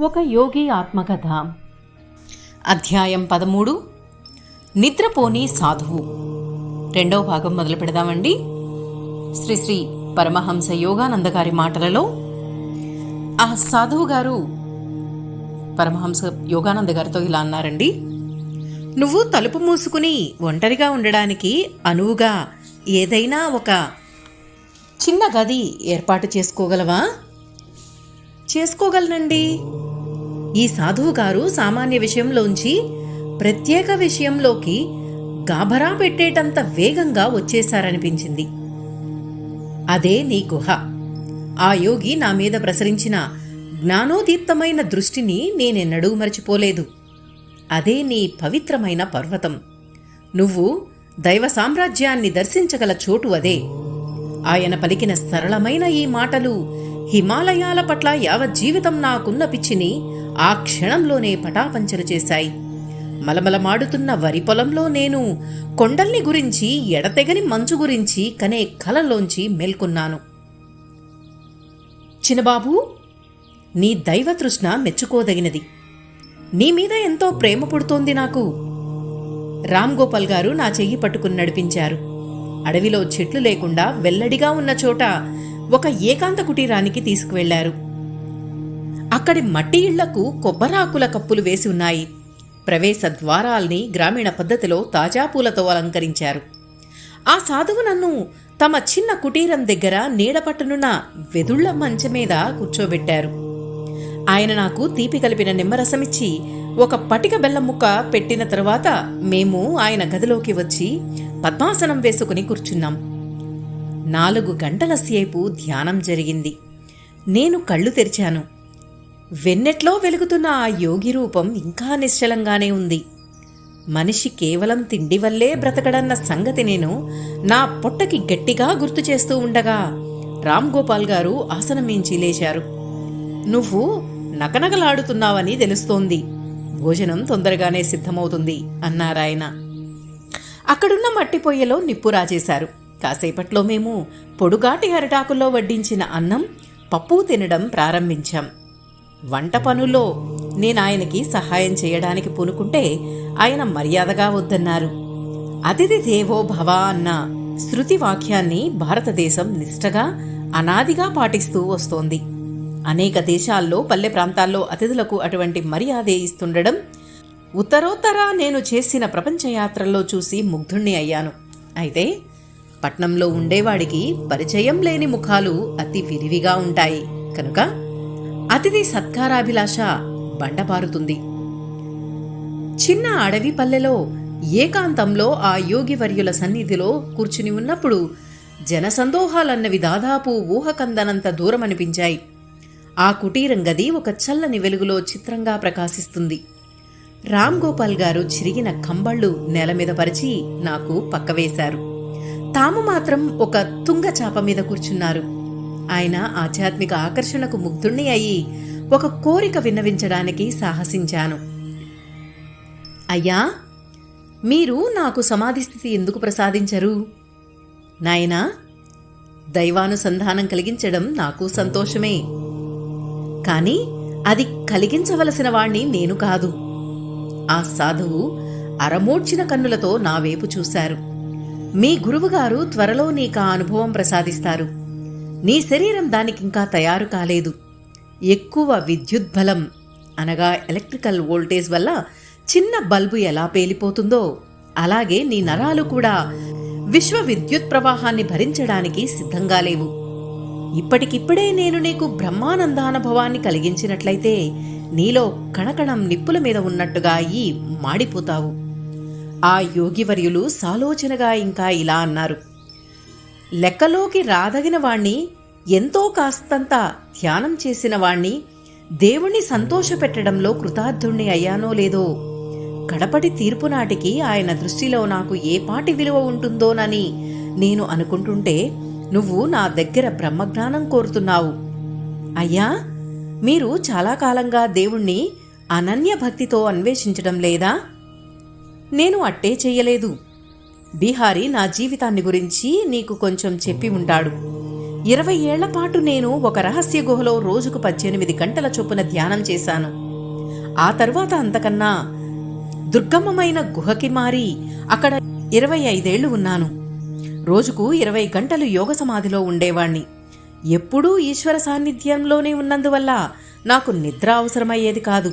ఒక యోగి ఆత్మకథ. అధ్యాయం పదమూడు. నిద్రపోని సాధువు. రెండవ భాగం మొదలు పెడదామండి. శ్రీ శ్రీ పరమహంస యోగానంద గారి మాటలలో ఆ సాధువు గారు పరమహంస యోగానంద గారితో ఇలా అన్నారండి. నువ్వు తలుపు మూసుకుని ఒంటరిగా ఉండడానికి అనువుగా ఏదైనా ఒక చిన్న గది ఏర్పాటు చేసుకోగలవా? చేసుకోగలనండి. ఈ సాధువు గారు సామాన్య విషయంలోంచి ప్రత్యేక విషయంలోకి గాభరా పెట్టేటంత వేగంగా వచ్చేశారనిపించింది. అదే నీ గుహ. ఆ యోగి నా మీద ప్రసరించిన జ్ఞానోదీప్తమైన దృష్టిని నేనెన్నడూ మరచిపోలేదు. అదే నీ పవిత్రమైన పర్వతం. నువ్వు దైవ సామ్రాజ్యాన్ని దర్శించగల చోటు అదే. ఆయన పలికిన సరళమైన ఈ మాటలు హిమాలయాల పట్ల యావజ్జీవితం నాకున్న పిచ్చిని ఆ క్షణంలోనే పటాపంచలు చేశాయి. మలమలమాడుతున్న వరి పొలంలో నేను కొండల్ని గురించి ఎడతెగని మంచు గురించి కనే కలలోంచి మేల్కొన్నాను. చిన్నబాబు నీ దైవతృష్ణ మెచ్చుకోదగినది. నీ మీద ఎంతో ప్రేమ పుడుతోంది నాకు. రామ్ గోపాల్ గారు నా చెయ్యి పట్టుకుని నడిపించారు. అడవిలో చెట్లు లేకుండా వెల్లడిగా ఉన్న చోట ఒక ఏకాంత కుటీరానికి తీసుకువెళ్ళారు అక్కడి మట్టి ఇళ్ళకు కొబ్బరాకుల కప్పులు వేసి ఉన్నాయి. ప్రవేశ ద్వారాల్ని గ్రామీణ పద్ధతిలో తాజా పూలతో అలంకరించారు. ఆ సాధువు నన్ను తమ చిన్న కుటీరం దగ్గర నీడపట్టునున్న వెదుళ్ళ మంచం మీద కూర్చోబెట్టారు. ఆయన నాకు తీపి కలిపిన నిమ్మరసమిచ్చి ఒక పటిక బెల్లం ముక్క పెట్టిన తరువాత మేము ఆయన గదిలోకి వచ్చి పద్మాసనం వేసుకుని కూర్చున్నాం. నాలుగు గంటల సేపు ధ్యానం జరిగింది. నేను కళ్ళు తెరిచాను. వెన్నెట్లో వెలుగుతున్న ఆ యోగి రూపం ఇంకా నిశ్చలంగానే ఉంది. మనిషి కేవలం తిండి వల్లే బ్రతకడన్న సంగతి నేను నా పొట్టకి గట్టిగా గుర్తు చేస్తూ ఉండగా రామ్ గోపాల్ గారు ఆసనం మించి లేచారు. నువ్వు నకనకలాడుతున్నావని తెలుస్తోంది. భోజనం తొందరగానే సిద్ధమవుతుంది అన్నారాయన. అక్కడున్న మట్టి పొయ్యలో నిప్పు రాజేశారు కాసేపట్లో మేము పొడుగాటి అరటాకుల్లో వడ్డించిన అన్నం పప్పు తినడం ప్రారంభించాం. వంట పనుల్లో నేను ఆయనకి సహాయం చేయడానికి పూనుకుంటే ఆయన మర్యాదగా వద్దన్నారు. అతిథి దేవో భవ అన్న శృతి వాక్యాన్ని భారతదేశం నిష్టగా అనాదిగా పాటిస్తూ వస్తోంది. అనేక దేశాల్లో పల్లె ప్రాంతాల్లో అతిథులకు అటువంటి మర్యాదే ఇస్తుండడం ఉత్తరోత్తర నేను చేసిన ప్రపంచయాత్రల్లో చూసి ముగ్ధుణ్ణి అయ్యాను. అయితే పట్నంలో ఉండేవాడికి పరిచయం లేని ముఖాలు అతి విరివిగా ఉంటాయి. కనుక అతిథి సత్కారాభిలాష బండపారుతుంది చిన్న అడవి పల్లెలో ఏకాంతంలో ఆ యోగివర్యుల సన్నిధిలో కూర్చుని ఉన్నప్పుడు జనసందోహాలన్నవి దాదాపు ఊహకందనంత దూరం అనిపించాయి ఆ కుటీరం గది ఒక చల్లని వెలుగులో చిత్రంగా ప్రకాశిస్తుంది. రామ్ గోపాల్ గారు చిరిగిన కంబళ్ళు నేల మీద పరిచి నాకు పక్కవేశారు. తాము మాత్రం ఒక తుంగ చాప మీద కూర్చున్నారు. ఆయన ఆధ్యాత్మిక ఆకర్షణకు ముగ్ధుణ్ణి అయి ఒక కోరిక విన్నవించడానికి సాహసించాను. అయ్యా మీరు నాకు సమాధి స్థితి ఎందుకు ప్రసాదించరు? నాయనా దైవానుసంధానం కలిగించడం నాకు సంతోషమే. కానీ అది కలిగించవలసిన వాణ్ణి నేను కాదు. ఆ సాధువు అరమోడ్చిన కన్నులతో నా వైపు చూశారు. మీ గురువుగారు త్వరలో నీకు ఆ అనుభవం ప్రసాదిస్తారు. నీ శరీరం దానికింకా తయారు కాలేదు. ఎక్కువ విద్యుత్ బలం అనగా ఎలక్ట్రికల్ వోల్టేజ్ వల్ల చిన్న బల్బు ఎలా పేలిపోతుందో అలాగే నీ నరాలు కూడా విశ్వ విద్యుత్ ప్రవాహాన్ని భరించడానికి సిద్ధంగా లేవు. ఇప్పటికిప్పుడే నేను నీకు బ్రహ్మానందానుభవాన్ని కలిగించినట్లయితే నీలో కణకణం నిప్పుల మీద ఉన్నట్టుగా అయ్యి మాడిపోతావు. ఆ యోగివర్యులు సాలోచనగా ఇంకా ఇలా అన్నారు. లెక్కలోకి రాదగిన వాణ్ణి ఎంతో కాస్తంత ధ్యానం చేసిన వాణ్ణి దేవుణ్ణి సంతోషపెట్టడంలో కృతార్థుణ్ణి అయ్యానో లేదో కడపటి తీర్పు నాటికి ఆయన దృష్టిలో నాకు ఏ పాటి విలువ ఉంటుందోనని నేను అనుకుంటుంటే నువ్వు నా దగ్గర బ్రహ్మజ్ఞానం కోరుతున్నావు. అయ్యా మీరు చాలా కాలంగా దేవుణ్ణి అనన్య భక్తితో అన్వేషించడం లేదా? నేను అట్టే చెయ్యలేదు బీహారీ నా జీవితాన్ని గురించి నీకు కొంచెం చెప్పి ఉంటాడు ఇరవై ఏళ్ళ పాటు నేను ఒక రహస్య గుహలో రోజుకు పద్దెనిమిది గంటల చొప్పున ధ్యానం చేశాను. ఆ తర్వాత అంతకన్నా దుర్గమమైన గుహకి మారి అక్కడ ఇరవై ఐదేళ్ళు ఉన్నాను. రోజుకు ఇరవై గంటలు యోగ సమాధిలో ఉండేవాణ్ణి. ఎప్పుడూ ఈశ్వర సాన్నిధ్యంలోనే ఉన్నందువల్ల నాకు నిద్ర అవసరమయ్యేది కాదు.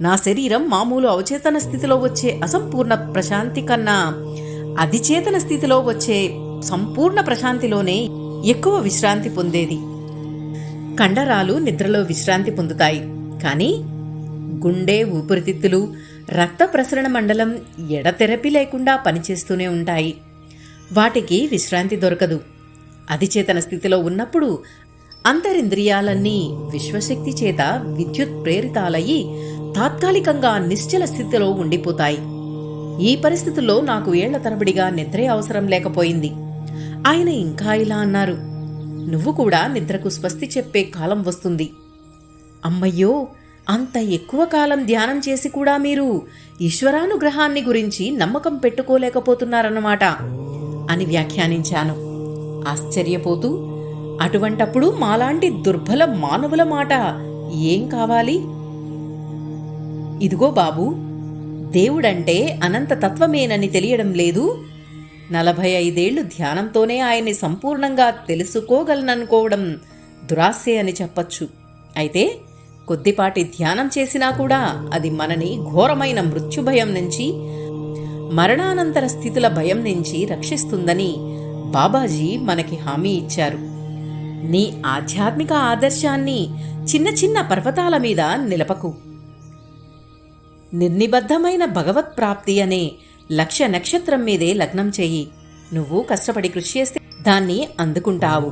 నా శరీరం మామూలు అవచేతన స్థితిలో వచ్చే అసంపూర్ణ ప్రశాంతి కన్నా అధిచేతన స్థితిలో వచ్చే సంపూర్ణ ప్రశాంతిలోనే ఎక్కువ విశ్రాంతి పొందేది. కండరాలు నిద్రలో విశ్రాంతి పొందుతాయి. కానీ గుండె ఊపిరితిత్తులు రక్త ప్రసరణ మండలం ఎడతెరపి లేకుండా పనిచేస్తూనే ఉంటాయి. వాటికి విశ్రాంతి దొరకదు. అధిచేతన స్థితిలో ఉన్నప్పుడు అంతరింద్రియాలన్నీ విశ్వశక్తి చేత విద్యుత్ ప్రేరితాలయ్యి తాత్కాలికంగా నిశ్చల స్థితిలో ఉండిపోతాయి. ఈ పరిస్థితుల్లో నాకు ఏళ్ళ తరబడిగా నిద్రే అవసరం లేకపోయింది. ఆయన ఇంకా ఇలా అన్నారు. నువ్వు కూడా నిద్రకు స్వస్తి చెప్పే కాలం వస్తుంది. అమ్మయ్యో అంత ఎక్కువ కాలం ధ్యానం చేసి కూడా మీరు ఈశ్వరానుగ్రహాన్ని గురించి నమ్మకం పెట్టుకోలేకపోతున్నారన్నమాట అని వ్యాఖ్యానించాను. ఆశ్చర్యపోతూ అటువంటప్పుడు మాలాంటి దుర్బల మానవుల మాట ఏం కావాలి? ఇదిగో బాబు దేవుడంటే అనంత తత్వమేనని తెలియడం లేదు. నలభై ఐదేళ్ళు ధ్యానంతోనే ఆయన్ని సంపూర్ణంగా తెలుసుకోగలననుకోవడం దురాశే అని చెప్పచ్చు. అయితే కొద్దిపాటి ధ్యానం చేసినా కూడా అది మనని ఘోరమైన మృత్యుభయం నుంచి మరణానంతర స్థితుల భయం నుంచి రక్షిస్తుందని బాబాజీ మనకి హామీ ఇచ్చారు. నీ ఆధ్యాత్మిక ఆదర్శాన్ని చిన్న చిన్న పర్వతాల మీద నిలపకు. నిర్నిబద్ధమైన భగవత్ ప్రాప్తి అనే లక్ష్య నక్షత్రం మీదే లగ్నం చెయ్యి నువ్వు కష్టపడి కృషి చేస్తే దాన్ని అందుకుంటావు.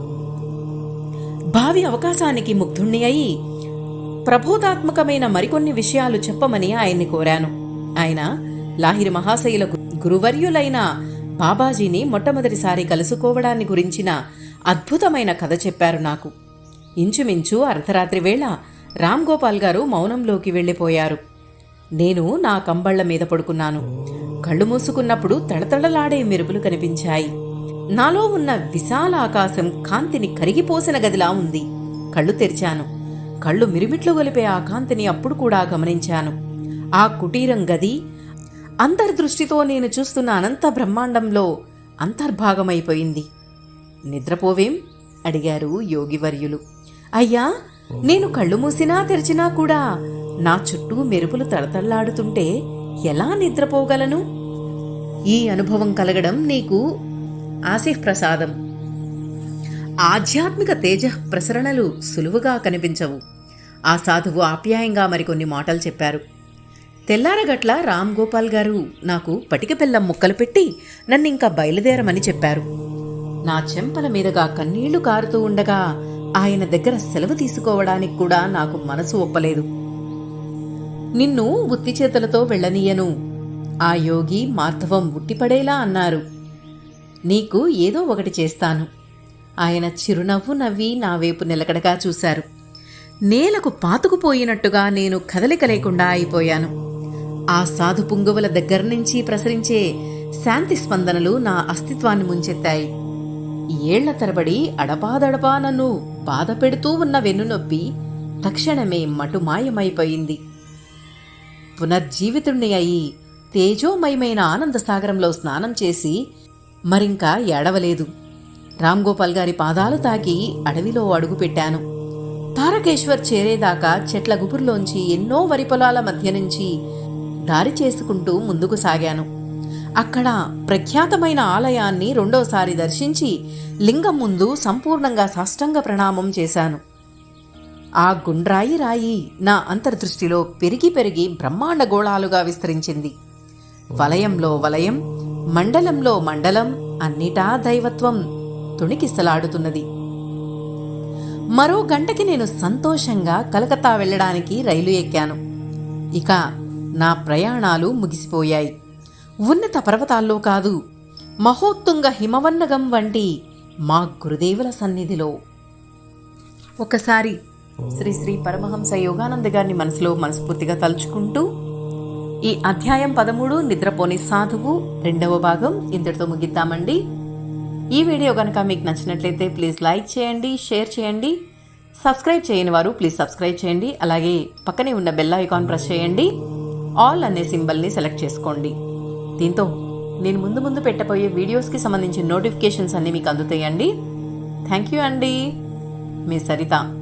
భావి అవకాశానికి ముగ్ధుణ్ణి అయి ప్రబోధాత్మకమైన మరికొన్ని విషయాలు చెప్పమని ఆయన్ని కోరాను. ఆయన లాహిరి మహాశయులకు గురువర్యులైన బాబాజీని మొట్టమొదటిసారి కలుసుకోవడాన్ని గురించిన అద్భుతమైన కథ చెప్పారు నాకు. ఇంచుమించు అర్ధరాత్రి వేళ రామ్ గోపాల్ గారు మౌనంలోకి వెళ్ళిపోయారు. నేను నా కంబళ్ళ మీద పడుకున్నాను. కళ్ళు మూసుకున్నప్పుడు తళతళలాడే మెరుపులు కనిపించాయి. నాలో ఉన్న విశాల ఆకాశం కాంతిని కరిగిపోసిన గదిలా ఉంది. కళ్ళు తెరిచాను. కళ్ళు మిరుమిట్లు గొలిపే ఆ కాంతిని అప్పుడు కూడా గమనించాను. ఆ కుటీరం గది అంతర్దృష్టితో నేను చూస్తున్న అనంత బ్రహ్మాండంలో అంతర్భాగమైపోయింది. నిద్రపోవేం? అడిగారు యోగివర్యులు. అయ్యా నేను కళ్ళు మూసినా తెరిచినా కూడా నా చుట్టూ మెరుపులు తడతళ్ళాడుతుంటే ఎలా నిద్రపోగలను? ఈ అనుభవం కలగడం నీకు ఆసిఫ్ ప్రసాదం ఆధ్యాత్మిక తేజ ప్రసరణలు సులువుగా కనిపించవు. ఆ సాధువు ఆప్యాయంగా మరికొన్ని మాటలు చెప్పారు. తెల్లారగట్ల రామ్ గోపాల్ గారు నాకు పటిక బెల్లం ముక్కలు పెట్టి నన్ను ఇంకా బయలుదేరమని చెప్పారు. నా చెంపల మీదుగా కన్నీళ్ళు కారుతూ ఉండగా ఆయన దగ్గర సెలవు తీసుకోవడానికి కూడా నాకు మనసు ఒప్పలేదు. నిన్ను ఉత్తి చేతులతో వెళ్ళనీయను. ఆ యోగి మార్ధవం ఉట్టిపడేలా అన్నారు. నీకు ఏదో ఒకటి చేస్తాను. ఆయన చిరునవ్వు నవ్వి నా వైపు నిలకడగా చూశారు. నేలకు పాతుకుపోయినట్టుగా నేను కదలిక లేకుండా అయిపోయాను. ఆ సాధు పుంగవుల దగ్గర నుంచి ప్రసరించే శాంతి స్పందనలు నా అస్తిత్వాన్ని ముంచెత్తాయి. ఏళ్ళ తరబడి అడపాదడపా నన్ను బాధ పెడుతూ ఉన్న వెన్నునొప్పి తక్షణమే మటుమాయమైపోయింది. పునర్జీవితుణ్ణి అయి తేజోమయమైన ఆనంద సాగరంలో స్నానం చేసి మరింకా ఏడవలేదు. రామ్ గోపాల్ గారి పాదాలు తాకి అడవిలో అడుగుపెట్టాను. తారకేశ్వర్ చేరేదాకా చెట్ల గుబుర్లోంచి ఎన్నో వరి పొలాల మధ్య నుంచి దారి చేసుకుంటూ ముందుకు సాగాను. అక్కడ ప్రఖ్యాతమైన ఆలయాన్ని రెండోసారి దర్శించి లింగం ముందు సంపూర్ణంగా సాష్టంగ ప్రణామం చేశాను. ఆ గుండ్రాయి రాయి నా అంతర్దృష్టిలో పెరిగి పెరిగి బ్రహ్మాండ గోళాలుగా విస్తరించింది. వలయంలో వలయం మండలంలో మండలం అన్నిటా దైవత్వం తుణికిసలాడుతున్నది మరో గంటకి నేను సంతోషంగా కలకత్తా వెళ్ళడానికి రైలు ఎక్కాను. ఇక నా ప్రయాణాలు ముగిసిపోయాయి. ఉన్నత పర్వతాల్లో కాదు మహోత్తుంగ హిమవన్నగం వంటి మా గురుదేవుల సన్నిధిలో. ఒకసారి శ్రీ శ్రీ పరమహంస యోగానంద గారిని మనసులో మనస్ఫూర్తిగా తలుచుకుంటూ ఈ అధ్యాయం పదమూడు నిద్రపోని సాధువు రెండవ భాగం ఇంతటితో ముగిద్దామండి. ఈ వీడియో కనుక మీకు నచ్చినట్లయితే ప్లీజ్ లైక్ చేయండి షేర్ చేయండి సబ్స్క్రైబ్ చేయని వారు ప్లీజ్ సబ్స్క్రైబ్ చేయండి అలాగే పక్కనే ఉన్న బెల్ ఐకాన్ ప్రెస్ చేయండి. ఆల్ అనే సింబల్ని సెలెక్ట్ చేసుకోండి. దీంతో నేను ముందు ముందు పెట్టబోయే వీడియోస్కి సంబంధించిన నోటిఫికేషన్స్ అన్నీ మీకు అందుతాయండి. థ్యాంక్ యూ అండి. మీ సరిత.